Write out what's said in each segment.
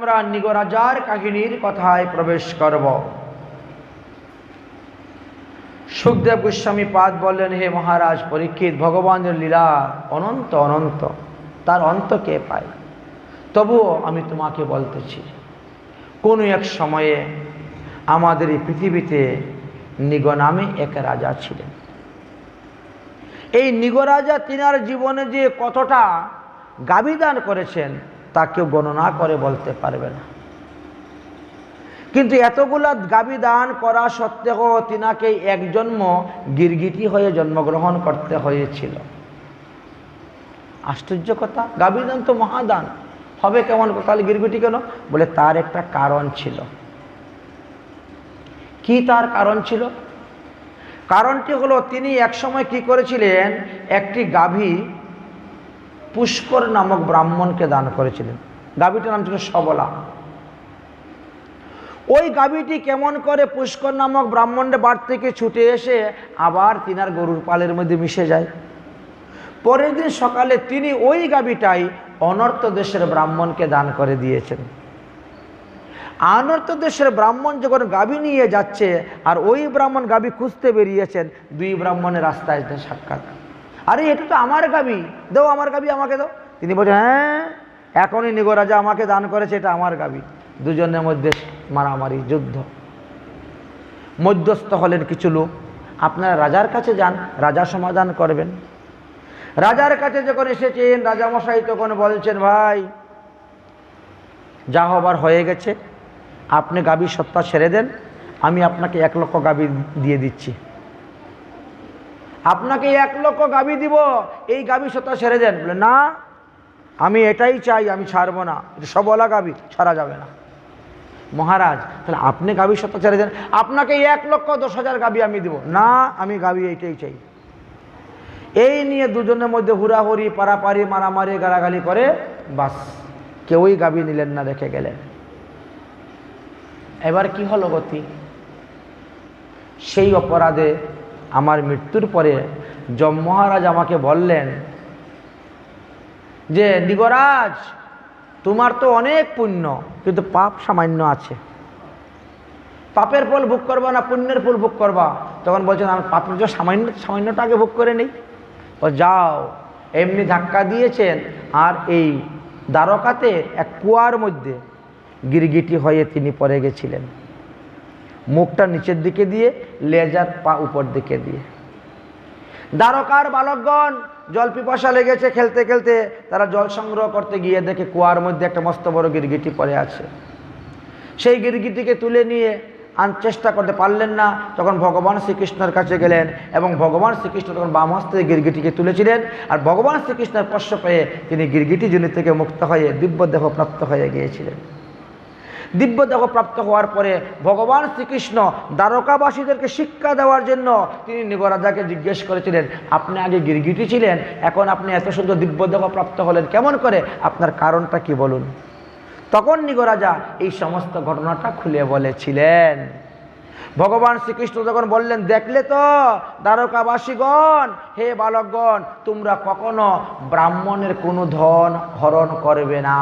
আমরা নিগরাজার কাহিনীর কথায় প্রবেশ করব। সুখদেব গোস্বামী পাদ বললেন, হে মহারাজ, পরীক্ষিত ভগবানের লীলা অনন্ত অনন্ত। তার অন্ত কে পায়? তবুও আমি তোমাকে বলতেছি, কোনো এক সময়ে আমাদের এই পৃথিবীতে নিগ নামে এক রাজা ছিলেন। এই নিগরাজা তিনার জীবনে যে কতটা গাবিদান করেছেন তা কেউ গণনা করে বলতে পারবে না। কিন্তু এতগুলা গাবি দান করা সত্ত্বেও তিনাকে এক জন্ম গিরগিটি হয়ে জন্মগ্রহণ করতে হয়েছিল। আশ্চর্য কথা, গাবি দান তো মহাদান। হবে কেমন তাহলে গিরগিটি কেন? বলে তার একটা কারণ ছিল। কি তার কারণ ছিল? কারণটি হলো তিনি একসময় কি করেছিলেন, একটি গাভী পুষ্কর নামক ব্রাহ্মণকে দান করেছিলেন। গাভীটার নাম ছিল সবলা। ওই গাভীটি কেমন করে পুষ্কর নামক ব্রাহ্মণের বাড়ি থেকে ছুটে এসে আবার তিনার গরুর পালের মধ্যে মিশে যায়। পরের দিন সকালে তিনি ওই গাভীটাই অনর্থ দেশের ব্রাহ্মণকে দান করে দিয়েছেন। আনর্ত দেশের ব্রাহ্মণ যখন গাভী নিয়ে যাচ্ছে আর ওই ব্রাহ্মণ গাভী খুঁজতে বেরিয়েছেন, দুই ব্রাহ্মণের রাস্তায় সাক্ষাৎ। আরে, এটা তো আমার গাবি। দেও আমার গাবি, আমাকে দাও। তিনি বলছেন হ্যাঁ এখনই নিগো রাজা আমাকে দান করেছে, এটা আমার গাবি। দুজনের মধ্যে মারামারি, যুদ্ধ। মধ্যস্থ হলেন কিছু লোক। আপনারা রাজার কাছে যান, রাজা সমাধান করবেন। রাজার কাছে যখন এসেছেন, রাজামশাই তখন বলছেন, ভাই, যা হবার হয়ে গেছে, আপনি গাবি সত্তা ছেড়ে দেন, আমি আপনাকে এক লক্ষ গাবি দিয়ে দিচ্ছি। আপনাকে এক লক্ষ গাবি দিব, এই গাবি সত্তা সেরে দেন। বলে, না, আমি এটাই চাই, আমি ছাড়বো না। সবলা গাবি, ছাড়া যাবে না। মহারাজ, তাহলে আপনি গাবি সত্তা ছেড়ে দেন। আপনাকে এক লক্ষ দশ হাজার গাবি আমি দিব। না, আমি গাবি এইটাই চাই। এই নিয়ে দুজনের মধ্যে হুড়াহুড়ি, পারাপারি, মারামারি, গালাগালি করে, বাস। কেউই গাবি নিলেন না রেখে গেলেন। এবার কি হলো গতি? সেই অপরাধে আমার মৃত্যুর পরে যম মহারাজ আমাকে বললেন যে, দিগরাজ, তোমার তো অনেক পুণ্য, কিন্তু পাপ সামান্য আছে। পাপের ফল ভোগ করবা না, পুণ্যের ফল ভোগ করবা? তখন বলছেন, আমি পাপের যে সামান্য, সামান্যটা আগে ভোগ করে নেই। ও যাও, এমনি ধাক্কা দিয়েছেন, আর এই দ্বারকাতে এক কুয়ার মধ্যে গিরগিটি হয়ে তিনি পড়ে গেছিলেন। মুখটা নিচের দিকে দিয়ে, লেজার পা উপর দিকে দিয়ে। দ্বারকার বালকগণ জল পিপাসা লেগেছে খেলতে খেলতে, তারা জল সংগ্রহ করতে গিয়ে দেখে কুয়ার মধ্যে একটা মস্ত বড় গিরগিটি পড়ে আছে। সেই গিরগিটিকে তুলে নিয়ে আন চেষ্টা করতে পারলেন না, তখন ভগবান শ্রীকৃষ্ণের কাছে গেলেন এবং ভগবান শ্রীকৃষ্ণ তখন বাম হস্তে গিরগিটিকে তুলেছিলেন আর ভগবান শ্রীকৃষ্ণের স্পর্শ পেয়ে তিনি গিরগিটি জনি থেকে মুক্ত হয়ে দিব্য দেহ প্রাপ্ত হয়ে গিয়েছিলেন। দিব্যদেহ প্রাপ্ত হওয়ার পরে ভগবান শ্রীকৃষ্ণ দ্বারকাবাসীদেরকে শিক্ষা দেওয়ার জন্য তিনি নিগরাজাকে জিজ্ঞেস করেছিলেন, আপনি আগে গিরগিটি ছিলেন, এখন আপনি এত সুন্দর দিব্যদেহ প্রাপ্ত হলেন কেমন করে? আপনার কারণটা কি বলুন? তখন নিগরাজা এই সমস্ত ঘটনাটা খুলে বলেছিলেন। ভগবান শ্রীকৃষ্ণ যখন বললেন, দেখলে তো দ্বারকাবাসীগণ, হে বালকগণ, তোমরা কখনো ব্রাহ্মণের কোনো ধন হরণ করবে না।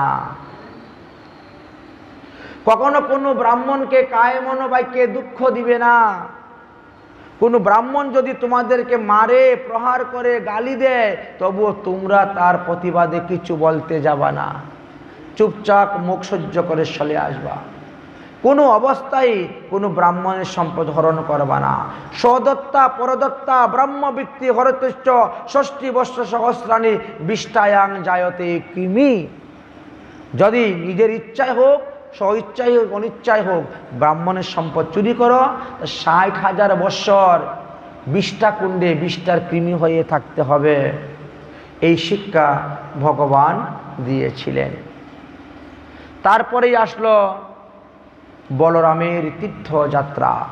কখনো কোনো ব্রাহ্মণকে কায় মনোবাক্যে দুঃখ দিবে না। কোনো ব্রাহ্মণ যদি তোমাদেরকে মারে, প্রহার করে, গালি দেয়, তবুও তোমরা তার প্রতিবাদে কিছু বলতে যাবা না। চুপচাপ মুখ সহ্য করে চলে আসবা। কোনো অবস্থায় কোনো ব্রাহ্মণের সম্পদ হরণ করবা না। সদত্তা পরদত্তা, ব্রাহ্মবৃত্তি হরতুষ্ট ষষ্ঠী বর্ষ সহস্রাণী বিষ্টায়াং জায়তে কিমি। যদি নিজের ইচ্ছায় হোক স্বইচ্ছাই হোক অনিচ্ছাই হোক, ব্রাহ্মণের সম্পদ চুরি করো ষাট হাজার বৎসর বিশটা কুণ্ডে বিশটার কৃমি হয়ে থাকতে হবে। এই শিক্ষা ভগবান দিয়েছিলেন। তারপরেই আসলো বলরামের তীর্থযাত্রা।